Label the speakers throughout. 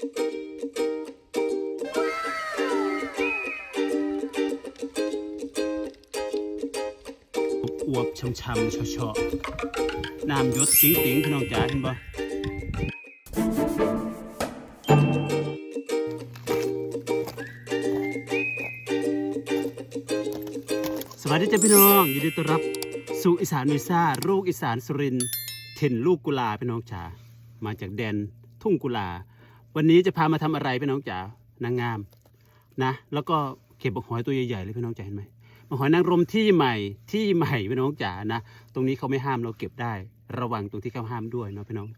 Speaker 1: อวบๆช่ำๆเฉาะๆน้ำหยดติ๋งติ๋งๆพี่น้องจ๋าเห็นบ่สวัสดีจ้าพี่น้องยินดีต้อนรับสู่อีสานวิซ่าลูกอีสานสุรินถิ่นลูกกุลาพี่น้องจ๋ามาจากแดนทุ่งกุลา วันนี้จะพามาทำอะไรพี่น้องจ๋านางงามนะแล้วก็เก็บบักหอยตัวใหญ่ๆเลยพี่น้องจ๋าเห็นไหมมาหอยนางรมที่ใหม่ที่ใหม่พี่น้องจ๋านะตรงนี้เขาไม่ห้ามเราเก็บได้ ระวังตรงที่เขาห้ามด้วยเนาะพี่น้อง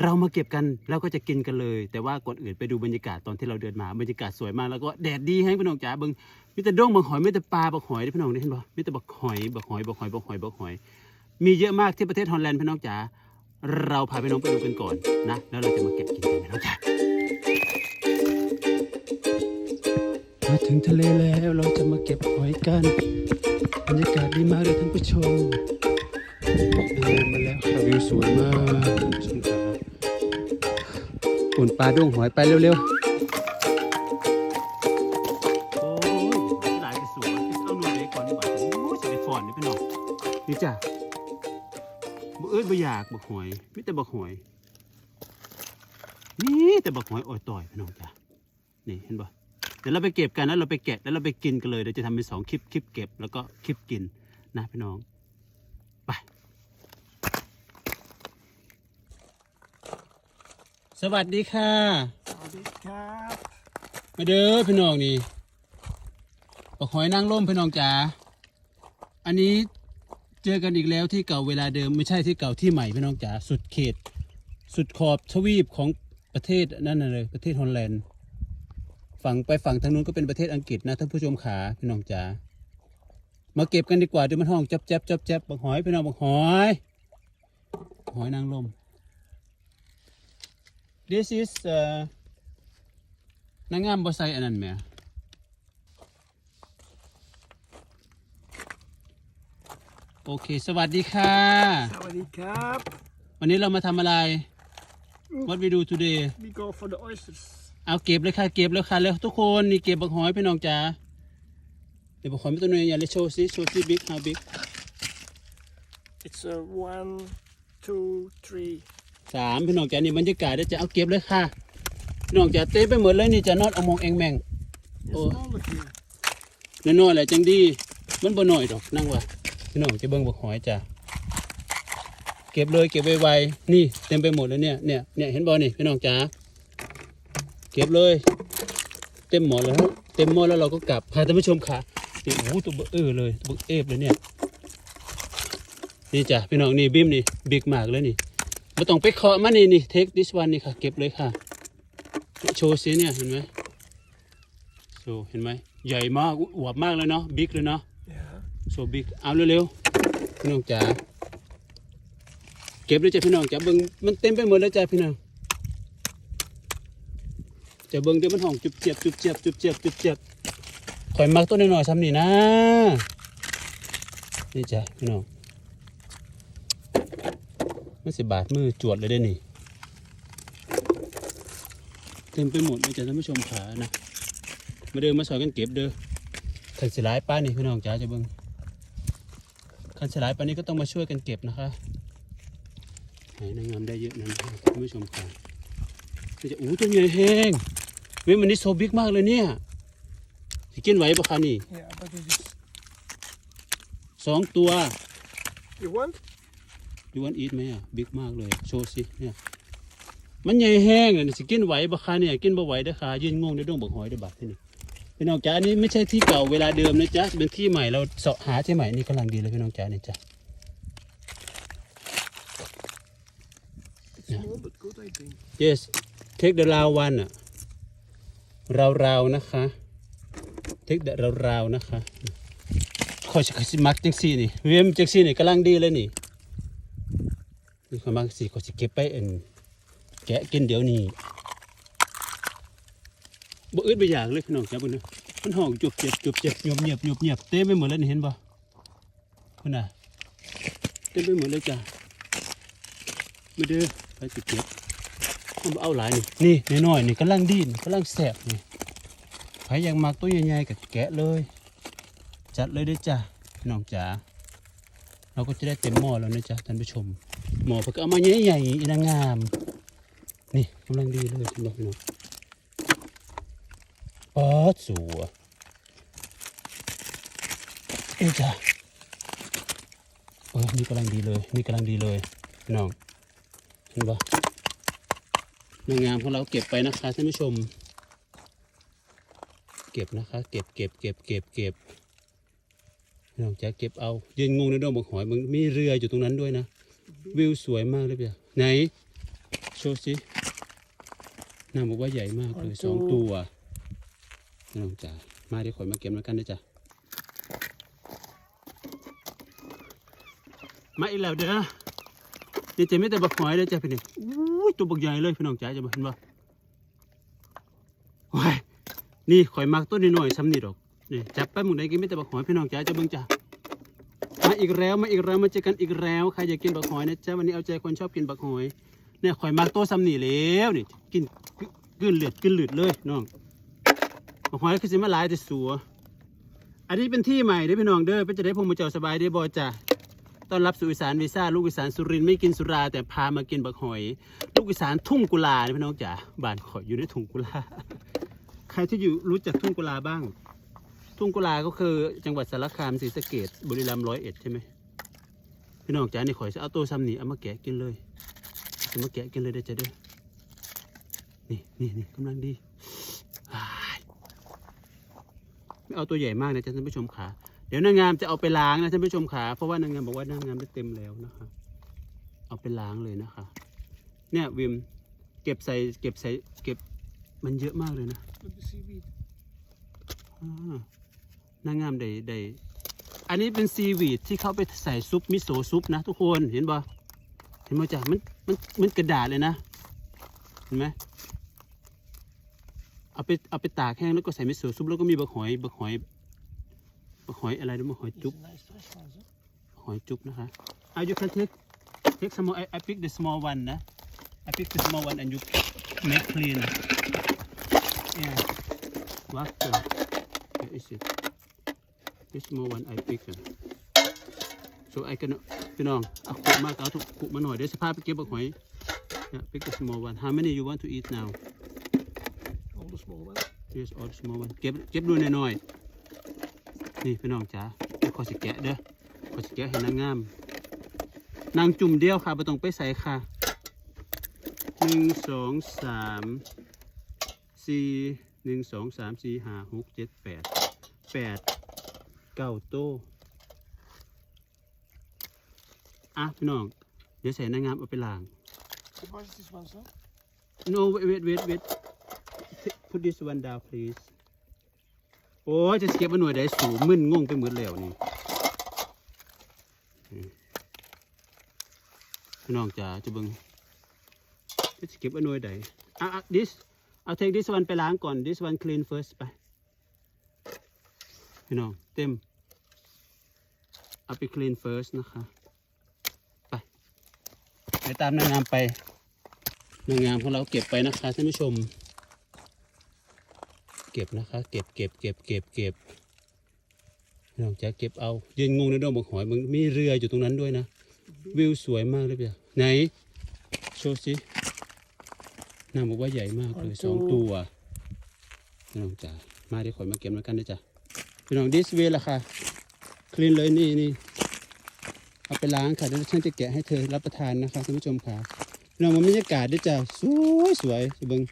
Speaker 1: เรามาเก็บกันแล้วก็จะกินกันเลย แต่ว่าก่อนอื่นไปดูบรรยากาศตอนที่เราเดินมาบรรยากาศสวยมากแล้วก็แดดดีให้พี่น้องจ๋าเบิ่งมีแต่ด้งบักหอยมีแต่ปลาบักหอยพี่น้องนี่เห็นปะมีแต่บักหอยบักหอยบักหอยบักหอยบักหอย มีเยอะมากที่ประเทศฮอลแลนด์พี่น้องจ๋าเราพาพี่น้องไปดูกันก่อนนะ แล้วเราจะมาเก็บกินกันพี่น้องจ๋า มาถึงทะเลแล้วเราจะมาเก็บหอยกันบรรยากาศดีมากเลยท่านผู้ชมเดินมาแล้วค่ะวิวสวยมากท่านผู้ชมครับปุ่นปลาด้วงหอยไปเร็วๆโอ้ยหลายสวยเอาหนูเล็กก่อนดีกว่าโอ้ยจะไปฟอนนี่พี่น้องนี่จ้ะบ่เอ้ยบ่อยากบักหอยมีแต่บักหอยนี่แต่บักหอยอ่อยต่อยพี่น้องจ้ะนี่เห็นปะ ดี๋ยวเราไปเก็บกันแล้วเราไปแกะแล้วเราไปกินกันเลยเดี๋ยวจะทำเป็นสองคลิปคลิปเก็บแล้วก็คลิปกินนะพี่น้องไปสวัสดีค่ะ
Speaker 2: สวัสดีครับ
Speaker 1: มาเด้อพี่น้องนี่ปกหอยนางร่มพี่น้องจ๋าอันนี้เจอกันอีกแล้วที่เก่าเวลาเดิมไม่ใช่ที่เก่าที่ใหม่พี่น้องจ๋าสุดเขต สุดขอบทวีปของประเทศนั่นน่ะเลยประเทศฮอลแลนด์ ฝั่งไปฝั่งทางนู้นก็เป็นประเทศอังกฤษนะท่านผู้ชมขาพี่น้องจ๋ามาเก็บกันดีกว่าเดี๋ยวมันห้องจับจับจับจับบักหอยพี่น้องบักหอยบักหอยนางรม this is uh, นางงามบอไซอันนั้นแหม่โอเค สวัสดีค่ะ
Speaker 2: สวัสดีครับ
Speaker 1: วันนี้เรามาทำอะไร What we do today
Speaker 2: we go for the oysters
Speaker 1: เอาเก็บเลยค่ะเก็บแล้วค่ะแล้วทุกคนนี่เก็บบักหอยพี่น้องจ๋าเดี๋ยวบักหอยไม่ตัวนึงอย่าเลยโชว์ซิโชว์ซิบิ๊กฮาวบิ๊ก
Speaker 2: it's a one two three
Speaker 1: สามพี่น้องจ๋านี่บรรยากาศเดี๋ยวจะเอาเก็บเลยค่ะพี่น้องจ๋าเต้ไปหมดเลยนี่จะนอดเอามองเองแมง
Speaker 2: it's
Speaker 1: Oh.
Speaker 2: smaller here
Speaker 1: น้อยๆแหละจังดี มันบ่น้อยดอกนั่งว่าพี่น้องจะเบิ่งบักหอยจ้ะเก็บเลยเก็บไวๆนี่เต็มไปหมดเลยเนี่ยเนี่ยเนี่ยเห็นบ่นี่พี่น้องจ๋าเก็บเลย เต็มหมดแล้วฮะเต็มหมดแล้วเราก็กลับพาท่านผู้ชมค่ะนี่โอ้โหตัวเบอเออเลยตัวเบอเอฟเลยเนี่ยนี่จ้ะพี่น้องนี่บิมนี่บิ๊กมากเลยนี่ไม่ต้องไปเคาะมันนี่นี่เทคดิสวันนี่ค่ะ เก็บเลยค่ะโชว์สิเนี่ยเห็นไหมโชว์เห็นไหมใหญ่มากอวบมากเลยเนาะบิ๊กเลยเนาะ
Speaker 2: yeah
Speaker 1: โซบิ๊กเอาเร็วๆพี่น้องจ๋าเก็บเลยจ้ะพี่น้องจ๋าเบิ่งมันเต็มไปหมดแล้วจ้ะพี่น้อง จะเบิ่งเดี๋ยวมันห้องจุบเจียบจุบเจียบจุบเจียบจุบเจียบข่อยมักต้นน้อยๆซ้ำนี่นะ นี่จ้ะพี่น้องมันสิบาทมือจวดเลยได้นี่ เต็มไปหมดเลยจ้ะท่านผู้ชมขานะ มาเดินมาสอยกันเก็บเด้อขันสลายป้านี่พี่น้องจ๋าจะเบิ่งขันสลายป้านี่ก็ต้องมาช่วยกันเก็บนะคะไหนนางงามได้เยอะนั้นท่านผู้ชมค่ะนี่จะอู้ตัวใหญ่แห้ง ว้ยมันนี่โซบิ๊กมากเลยเนี่ยสิกินไหวปะคะนี่
Speaker 2: yeah but it is
Speaker 1: สองตัว
Speaker 2: you want
Speaker 1: ดูวันอีทไหมอะบิ๊กมากเลยโชว์สิเนี่ยมันใหญ่แห้งเลยนี่สิกินไหวปะคะเนี่ยกินบ่ไหวเด้อค่ะยืนงงเด้อดงบักหอยเด้อบัดที่นี่พี่น้องจ๋าอันนี้ไม่ใช่ที่เก่าเวลาเดิมนะจ๊ะเป็นที่ใหม่เราเสาะหาที่ใหม่นี่กำลังดีเลยพี่น้องจ๋าเนี่ยจ้ะ
Speaker 2: it's small but good I think
Speaker 1: yes take the round one อะ ราวราๆนะคะ take the ราวราๆนะคะขอสิมักจังซี่นี่เวียมจังซี่นี่กำลังดีเลยนี่นี่ขอมักสิขอสิเก็บไปเอ็นแกะกินเดี๋ยวนี้บ่อึดบ่อยากเลยพี่น้องจ้าบุญนะมันห้องจุบเจ็บจุบเจ็บหยบเงียบหยบเงียบเต็มไปหมดเลยนี่เห็นบ่คุณน่ะเต็มไปหมดเลยจ้ะมาเด้อไปสิเก็บ มันเอาหลายนี่นี่น้อยๆนี่กำลังดีนกำลังแสบนี่ใครอยากมักตัวใหญ่ๆก็แกะเลย จัดเลยเด้อจ้ะน้องจ๋าเราก็จะได้เต็มหม้อแล้วนะจ๊ะท่านผู้ชมหม้อเพิ่นก็เอามาใหญ่ๆอีนางงาม นี่กำลังดีเลยพี่น้องพี่น้องป๊อดสัวเอ้ยจ้ะเออนี่กำลังดีเลยนี่กำลังดีเลยน้องเห็นปะ งงามของเราเก็บไปนะคะท่านผู้ชม เก็บนะคะ เก็บเก็บเก็บเก็บเก็บพี่น้องจะเก็บเอายืนงงในดงบักหอยมึงมีเรืออยู่ตรงนั้นด้วยนะ วิวสวยมากเลยเปียไหนโชว์สินางบอกว่าใหญ่มากเลยสองตัวน้องจ๋ามาเดี๋ยวขอยมาเก็บแล้วกันนะจ๊ะมาอีกแล้วเด้อเดี๋ยวจะไม่แต่บักหอยเด้อจ้ะพี่นี่อุ้ ยตัวบักใหญ่เลยพี่น้องจ๋าจะมาเห็นบ่ว้ายนี่ข่อยมักต้นนิดหน่อยซ้ำนี่ดอกนี่จับไปหมุนไหนกินไม่แต่บักหอยพี่น้องจ๋าจะเบิ่งจ้ะมาอีกแล้วมาอีกแล้วมาเจอกันอีกแล้วใครอยากกินบักหอยนะจ๊ะวันนี้เอาใจคนชอบกินบักหอยเนี่ยข่อยมักตัวซ้ำนี่แล้วนี่กินกลืนเหลือดกลืนเหลือดเลยน้องบักหอยคือสิมาหลายแต่สัวอันนี้เป็นที่ใหม่เด้อพี่น้องเด้อเป็นจะได้พงมาเจ้าสบายได้บ่จ้ะ ต้อนรับสู่อีสานวีซ่าลูกอีสานสุรินไม่กินสุรา แต่พามากินบักหอย ลูกอีสานทุ่งกุลานะพี่น้องจ๋าบ้านข่อยอยู่ในทุ่งกุลาใครที่อยู่รู้จักทุ่งกุลาบ้าง ทุ่งกุลาก็คือจังหวัดสารคามศรีสะเกษบุรีรัมย์ร้อยเอ็ดใช่ไหมพี่น้องจ๋านี่ข่อยจะเอาตัวซ้ำนี่เอามาแกะกินเลยจะมาแกะกินเลยได้จะเด้นี่นี่นี่กำลังดีไม่เอาตัวใหญ่มากนะจ๊ะท่านผู้ชมขา เดี๋ยวนางงามจะเอาไปล้างนะท่านผู้ชมขาเพราะว่านางงามบอกว่านางงามได้เต็มแล้วนะคะ เอาไปล้างเลยนะคะ เนี่ยวิมเก็บใส่เก็บใส่เก็บมันเยอะมากเลยนะนางงามได้ได้อันนี้เป็นซีวีดที่เขาไปใส่ซุปมิโซะซุปนะทุกคนเห็นบ่เห็นบ่จ้ะมันมันมันกระดาษเลยนะ เห็นไหมเอาไปเอาไปตากแห้งแล้วก็ใส่มิโซะซุปแล้วก็มีบักหอยบักหอย หอยอะไรนะบักหอย
Speaker 2: These
Speaker 1: จุ๊บ
Speaker 2: are nice fresh ones, huh?
Speaker 1: หอยจุ๊บนะคะ ah you can take take some more I, I pick the small one นะ I pick the small one and you make clean yeah what the where is it this small one I pick อะ so I can พี่น้องเอาขุมากเอาถูกขุมาหน่อยเดี๋ยวสภาพไปเก็บบักหอย yeah pick the small one how many you want to eat now
Speaker 2: All the small ones.
Speaker 1: yes all the small one เก็บเก็บดูหน่อยๆ นี่พี่น้องจ๋าเดี๋ยวขอสิแกะเด้อขอสิแกะให้นางงาม นางจุ่มเดียวค่ะไม่ต้องไปใส่ค่ะหนึ่งสองสามสี่หนึ่งสองสามสี่ห้าหกเจ็ดแปดแปดเก้าโต้อะพี่น้อง เดี๋ยวใส่นางงามเอาไปล้าง
Speaker 2: So why is this one, sir?
Speaker 1: no wait wait wait wait put this one down please โอ้ยจะเก็บมาหน่วยได้สูงมึนงงไปหมดแล้วนี่พี่น้องจ๋าจะเบิ่งจะเก็บมาหน่วยใดอะอะ this I'll take this one ไปล้างก่อน this one clean first ไปพี่น้องเต็มเอาไป clean first นะคะไปไปตามนางงามไปนางงามของเราเก็บไปนะคะท่านผู้ชม ก็บนะคะ เก็บเก็บเก็บเก็บเก็บน้องจะเก็บเอายืนงงในดงบักหอยมึงมีเรืออยู่ตรงนั้นด้วยนะ วิวสวยมากเลยเปียไหนโชว์สินางบอกว่าใหญ่มากเลยสองตัวน้องจ๋ามาเดี๋ยวขอยมาเก็บแล้วกันนะจ๊ะพี่น้องดิสเวละค่ะคลีนเลยนี่นี่เอาไปล้างค่ะเดี๋ยวฉันจะแกะให้เธอรับประทานนะคะท่านผู้ชมค่ะพี่น้องมันบรรยากาศด้วยจ้ะสวยสวยๆเบิ่ง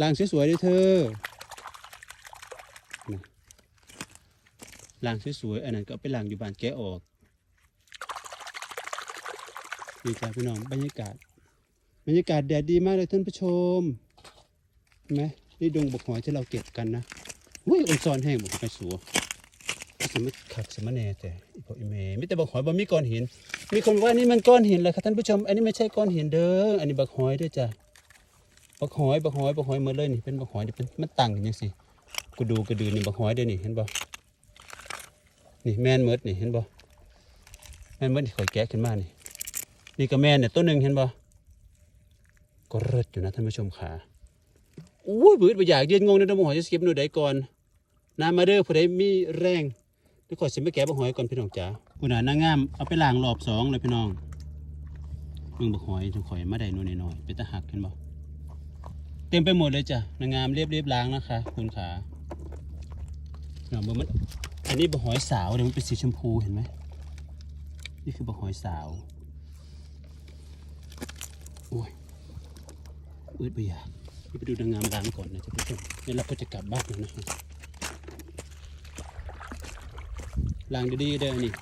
Speaker 1: ล้างสวยๆด้วยเธอนะ ล้างสวยๆอันนั้นก็เอาไปล้างอยู่บ้านแกออกนี่จ้ะพี่น้องบรรยากาศ บรรยากาศแดดดีมากเลยท่านผู้ชมเห็นไหมนี่ดงบกหอยที่เราเก็บกันนะอุ้ยอนซอนแห้งบกหอยสัวสมัขักสมะแน่แต่พออีเมไม่แต่บกหอยบ่มีก้อนหิน มีคนว่านี่มันก้อนหินเลยค่ะท่านผู้ชม อันนี้ไม่ใช่ก้อนหินเด้อ อันนี้บักหอยด้วยจ้ะบักหอยบักหอยบักหอยมดเลยนี่เป็นบักหอยนี่เป็นมันตั้งกันยังสิกูดูกระดือนี่บักหอยเด้อนี่เห็นบ่ นี่แม่นหมดนี่เห็นบ่แม่นหมดนี่ข่อยแกะขึ้นมานี่นี่ก็แม่นเนี่ยตัวหนึ่งเห็นบ่ก็เลิศอยู่นะท่านผู้ชมค่ะอู้ยบืดไปอยากยืนงงในน้ำหอยจะเก็บหนูใดก่อนน้ำมาเด้อผู้ใดมีแรงเดี๋ยวขอยสิไปแกะบะหอยก่อนพี่น้องจ๋ากูน่ะนางงามเอาไปล้างรอบสองเลยพี่น้องมึงบะหอยทุกข่อยมาได้นู่นหน่อยๆเป็นตะหักเห็นบ่เต็มไปหมดเลยจ้ะนางงามเรียบเรียบล้างนะคะคุณขาเนาะมัน อันนี้บะหอยสาวเดี๋ยวมันเป็นสีชมพูเห็นไหมนี่คือบะหอยสาวโอ้ยอืดไปอยากไปดูนางงามล้างก่อนนะท่านผู้ชมนี่เราก็จะกลับบ้านแล้วนะครับล้างดีๆเด้อนี่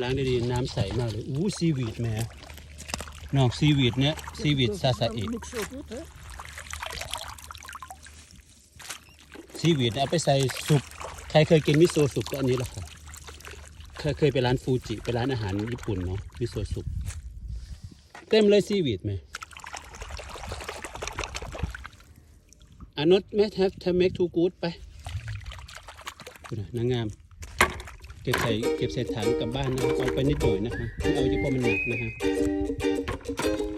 Speaker 1: ล้างดีๆน้ำใสมากเลยอู้ซีวีดแหม่นอกซีวีดเนี้ยซีวีดซาซาเอะ
Speaker 2: looks so good, hè?
Speaker 1: ซีวีดเอาไปใส่ซุปใครเคยกินมิโซะซุปก็อันนี้แหละค่ะเคยเคยไปร้านฟูจิไปร้านอาหารญี่ปุ่นเนาะมิโซะซุปเต็มเลยซีวีดไหมอานนท์แม่แทบแทบเมกทูกูดไปดูนะนางงาม เก็บใส่เก็บใส่ถังกลับบ้านนะเอาไปนิดหน่อยนะคะไม่เอาเยอะเพราะมันหนักนะคะ